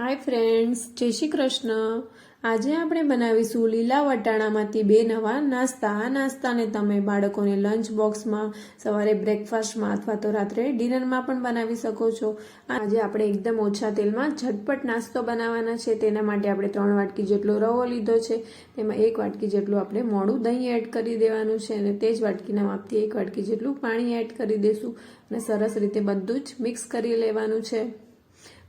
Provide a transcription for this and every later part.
Hi friends જય શ્રી કૃષ્ણ. આજે આપણે બનાવીશું લીલા વટાણામાંથી બે નવા નાસ્તા. આ નાસ્તાને તમે બાળકોને લંચ બોક્સમાં સવારે બ્રેકફાસ્ટમાં અથવા તો રાત્રે ડિનરમાં પણ બનાવી શકો છો. આજે આપણે એકદમ ઓછા તેલમાં ઝટપટ નાસ્તો બનાવવાના છે. તેના માટે આપણે ત્રણ વાટકી જેટલો રવો લીધો છે. તેમાં એક વાટકી જેટલું આપણે મોડું દહીં એડ કરી દેવાનું છે અને તે જ વાટકીના માપથી એક વાટકી જેટલું પાણી એડ કરી દેશું અને સરસ રીતે બધું જ મિક્સ કરી લેવાનું છે.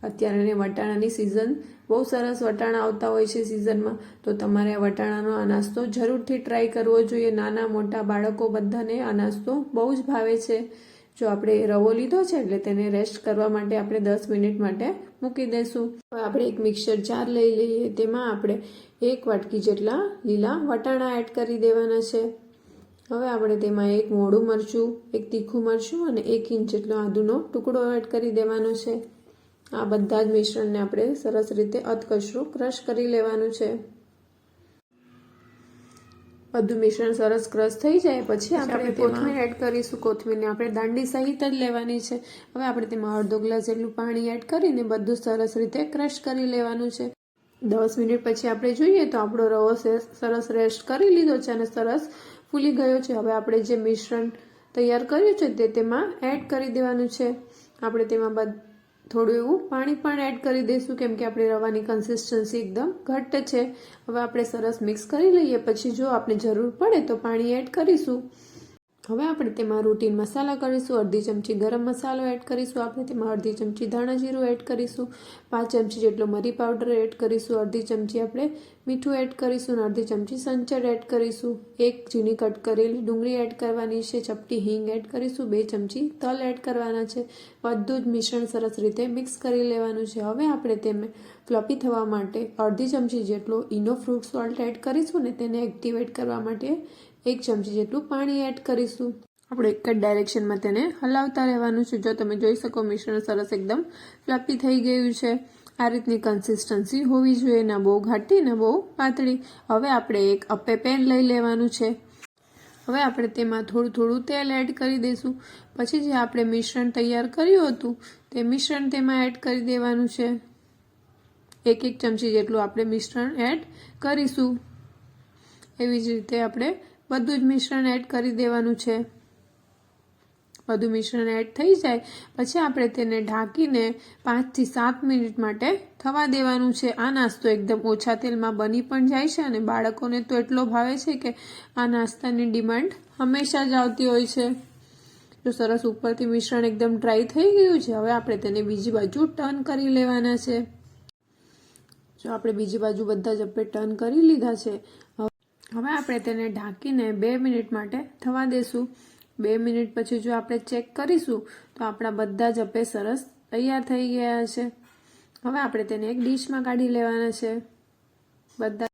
અત્યારે વટાણાની સિઝન બહુ સરસ વટાણા આવતા હોય છે સિઝનમાં તો તમારે વટાણાનો આ નાસ્તો જરૂરથી ટ્રાય કરવો જોઈએ. નાના મોટા બાળકો બધાને આ નાસ્તો બહુ જ ભાવે છે. જો આપણે રવો લીધો છે એટલે તેને રેસ્ટ કરવા માટે આપણે દસ મિનિટ માટે મૂકી દઈશું આપણે એક મિક્સર જાર લઈ લઈએ, તેમાં આપણે એક વાટકી જેટલા લીલા વટાણા એડ કરી દેવાના છે. હવે આપણે તેમાં એક મોડું મરચું, એક તીખું મરચું અને એક ઇંચ જેટલો આદુનો ટુકડો એડ કરી દેવાનો છે. આ બધા જ મિશ્રણને આપણે સરસ રીતે અધકચરું ક્રશ કરી લેવાનું છે. બધું મિશ્રણ સરસ ક્રશ થઈ જાય પછી આપણે કોથમીર એડ કરીશું. કોથમીરને આપણે દાંડી સહિત જ લેવાની છે. હવે આપણે તેમાં અડધો ગ્લાસ જેટલું પાણી એડ કરીને બધું સરસ રીતે ક્રશ કરી લેવાનું છે. દસ મિનિટ પછી આપણે જોઈએ તો આપણો રવો સરસ રેસ્ટ કરી લીધો છે અને સરસ ફૂલી ગયો છે. હવે આપણે જે મિશ્રણ તૈયાર કર્યું છે તે તેમાં એડ કરી દેવાનું છે. આપણે તેમાં થોડું એવું પાણી પણ એડ કરી દઈશું, કેમ કે આપણે રવાની કન્સિસ્ટન્સી એકદમ ઘટ્ટ છે. હવે આપણે સરસ મિક્સ કરી લઈએ, પછી જો આપણે જરૂર પડે તો પાણી એડ કરીશું. હવે આપણે તેમાં રૂટીન મસાલા કરીશું, અડધી ચમચી ગરમ મસાલો એડ કરીશું આપણે, તેમાં અડધી ચમચી ધાણા જીરું એડ કરીશું, પાંચ ચમચી જેટલો મરી પાવડર એડ કરીશું, અડધી ચમચી આપણે મીઠું એડ કરીશું અને અડધી ચમચી સંચર એડ કરીશું. એક ઝીણી કટ કરેલી ડુંગળી એડ કરવાની છે, ચપટી હિંગ એડ કરીશું, બે ચમચી તલ એડ કરવાના છે. બધું જ મિશ્રણ સરસ રીતે મિક્સ કરી લેવાનું છે. હવે આપણે તેમને ફ્લપી થવા માટે અડધી ચમચી જેટલો ઇનો ફ્રૂટ સોલ્ટ એડ કરીશું ને તેને એક્ટિવેટ કરવા માટે એક ચમચી જેટલું પાણી એડ કરીશું. આપણે એક જ ડાયરેક્શનમાં તેને હલાવતા રહેવાનું છે. જો તમે જોઈ શકો, મિશ્રણ સરસ એકદમ ફ્લફી થઈ ગયું છે. આ રીતની કન્સિસ્ટન્સી હોવી જોઈએ. ના બહુ ઘાટી, ના બહુ પાતળી. હવે આપણે એક અપ્પે પેન લઈ લેવાનું છે. હવે આપણે તેમાં થોડું થોડું તેલ એડ કરી દઈશું. પછી જે આપણે મિશ્રણ તૈયાર કર્યું હતું, તે મિશ્રણ તેમાં એડ કરી દેવાનું છે. એક એક ચમચી જેટલું આપણે મિશ્રણ એડ કરીશું. એવી જ રીતે આપણે બધું જ મિશ્રણ એડ કરી દેવાનું છે. બધું મિશ્રણ એડ થઈ જાય, પછી આપણે તેને ઢાંકીને પાંચથી સાત મિનિટ માટે થવા દેવાનું છે. આ નાસ્તો એકદમ ઓછા તેલમાં બની પણ જાય છે અને બાળકોને તો એટલો ભાવે છે કે આ નાસ્તાની ડિમાન્ડ હંમેશા જ આવતી હોય છે. જો સરસ ઉપરથી મિશ્રણ એકદમ ડ્રાય થઈ ગયું છે. હવે આપણે તેને બીજી બાજુ ટર્ન કરી લેવાના છે. જો આપણે બીજી બાજુ બધા જ આપણે ટર્ન કરી લીધા છે હવે આપણે તેને ઢાંકીને બે મિનિટ માટે થવા દેશું. બે મિનિટ પછી જો આપણે ચેક કરીશું, તો આપણા બધા જ અપે સરસ તૈયાર થઈ ગયા છે. હવે આપણે તેને એક ડીશમાં કાઢી લેવાના છે. બધા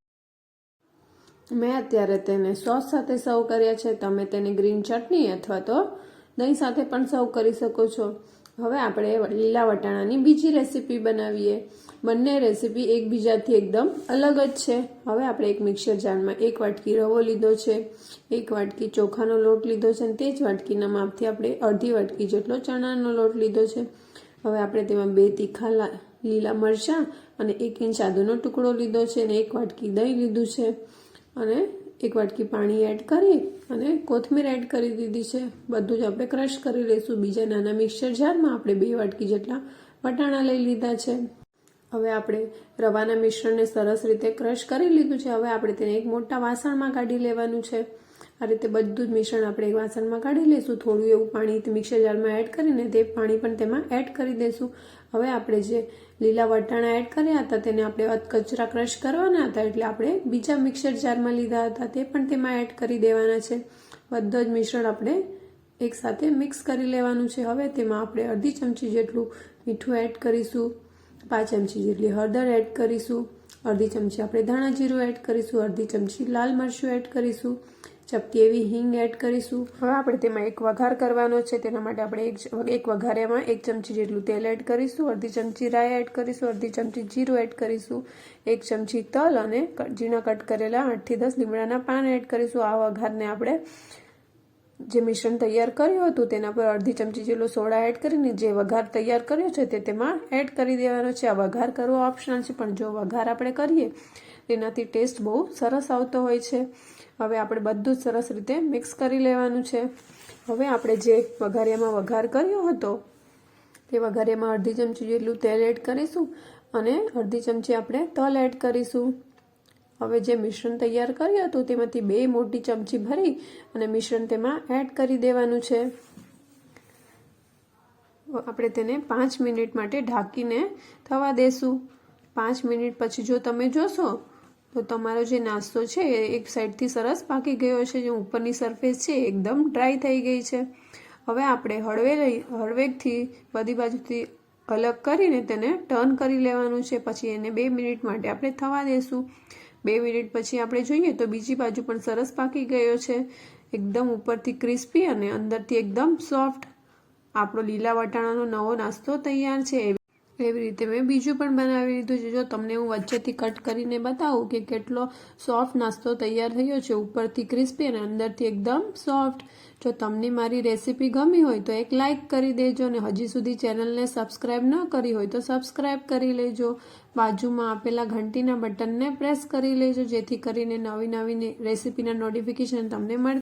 મેં અત્યારે તેને સોસ સાથે સર્વ કર્યા છે. તમે તેને ગ્રીન ચટણી અથવા તો દહીં સાથે પણ સર્વ કરી શકો છો. હવે આપણે લીલા વટાણાની બીજી રેસીપી બનાવીએ. બંને રેસીપી એકબીજાથી એકદમ અલગ જ છે. હવે આપણે એક મિક્સર જારમાં એક વાટકી રવો લીધો છે, એક વાટકી ચોખાનો લોટ લીધો છે અને તે જ વાટકીના માપથી આપણે અડધી વાટકી જેટલો ચણાનો લોટ લીધો છે. હવે આપણે તેમાં બે તીખા લીલા મરચાં અને એક ઇંચ આદુનો ટુકડો લીધો છે અને એક વાટકી દહીં લીધું છે. અને એક વાટકી પાણી એડ કરી અને કોથમીર એડ કરી દીધી છે. બધું જ આપણે ક્રશ કરી લઈશું. બીજા નાના મિક્સર જારમાં આપણે બે વાટકી જેટલા વટાણા લઈ લીધા છે. હવે આપણે રવાના મિશ્રણને સરસ રીતે ક્રશ કરી લીધું છે. હવે આપણે તેને એક મોટા વાસણમાં કાઢી લેવાનું છે. આ રીતે બધું જ મિશ્રણ આપણે એક વાસણમાં કાઢી લઈશું. થોડું એવું પાણી મિક્સર જારમાં એડ કરીને તે પાણી પણ તેમાં એડ કરી દઈશું હવે આપણે જે લીલા વટાણા એડ કર્યા હતા તેને આપણે કચરા ક્રશ કરવાના હતા એટલે આપણે બીજા મિક્સર જારમાં લીધા હતા તે પણ તેમાં એડ કરી દેવાના છે. બધો જ મિશ્રણ આપણે એકસાથે મિક્સ કરી લેવાનું છે. હવે તેમાં આપણે અડધી ચમચી જેટલું મીઠું એડ કરીશું. પાંચ ચમચી જેટલી હળદર એડ કરીશું. અડધી ચમચી આપણે ધાણા જીરું એડ કરીશું. અડધી ચમચી લાલ મરચું એડ કરીશું. ચપટી એવી હિંગ એડ કરીશું. હવે આપણે તેમાં એક વઘાર કરવાનો છે, તેના માટે આપણે એક એક વઘારેમાં એક ચમચી જેટલું તેલ એડ કરીશું, અડધી ચમચી રાઈ એડ કરીશું, અડધી ચમચી જીરું એડ કરીશું, એક ચમચી તલ અને ઝીણા કટ કરેલા આઠથી દસ લીમડાના પાન એડ કરીશું. આ વઘારને આપણે જે મિશ્રણ તૈયાર કર્યું હતું, તેના પર અડધી ચમચી જેટલો સોડા એડ કરીને જે વઘાર તૈયાર કર્યો છે, તે તેમાં એડ કરી દેવાનો છે. આ વઘાર કરવો ઓપ્શનલ છે, પણ જો વઘાર આપણે કરીએ, તેનાથી ટેસ્ટ બહુ સરસ આવતો હોય છે. હવે આપણે બધું જ સરસ રીતે મિક્સ કરી લેવાનું છે. હવે આપણે જે વઘારિયામાં વઘાર કર્યો હતો, તે વઘારિયામાં અડધી ચમચી જેટલું તેલ એડ કરીશું અને અડધી ચમચી આપણે તલ એડ કરીશું. હવે જે મિશ્રણ તૈયાર કર્યું હતું, તેમાંથી બે મોટી ચમચી ભરી અને મિશ્રણ તેમાં એડ કરી દેવાનું છે. આપણે તેને પાંચ મિનિટ માટે ઢાંકીને થવા દેશું. પાંચ મિનિટ પછી જો તમે જોશો, તો તમારો જે નાસ્તો છે, એ એક સાઈડથી સરસ પાકી ગયો છે, જે ઉપરની સરફેસ છે એકદમ ડ્રાય થઈ ગઈ છે. હવે આપણે હળવે હળવેકથી બધી બાજુથી અલગ કરીને તેને ટર્ન કરી લેવાનું છે. પછી એને બે મિનિટ માટે આપણે થવા દેશું. બે મિનિટ પછી આપણે જોઈએ તો બીજી બાજુ પણ સરસ પાકી ગયો છે. એકદમ ઉપરથી ક્રિસ્પી અને અંદરથી એકદમ સોફ્ટ. આપણો લીલા વટાણાનો નવો નાસ્તો તૈયાર છે. એવી રીતે. મેં બીજું પણ બનાવી લીધું છે. જો તમને હું વચ્ચેથી કટ કરીને બતાવું કે કેટલો સોફ્ટ નાસ્તો તૈયાર થયો છે. ઉપરથી ક્રિસ્પી અને અંદરથી એકદમ સોફ્ટ જો તમને મારી રેસીપી ગમી હોય તો એક લાઇક કરી દેજો અને હજી સુધી ચેનલને સબસ્ક્રાઇબ ન કરી હોય તો સબસ્ક્રાઇબ કરી લેજો. બાજુમાં આપેલા ઘંટીના બટનને પ્રેસ કરી લેજો, જેથી કરીને નવી નવી રેસીપીના નોટિફિકેશન તમને મળે.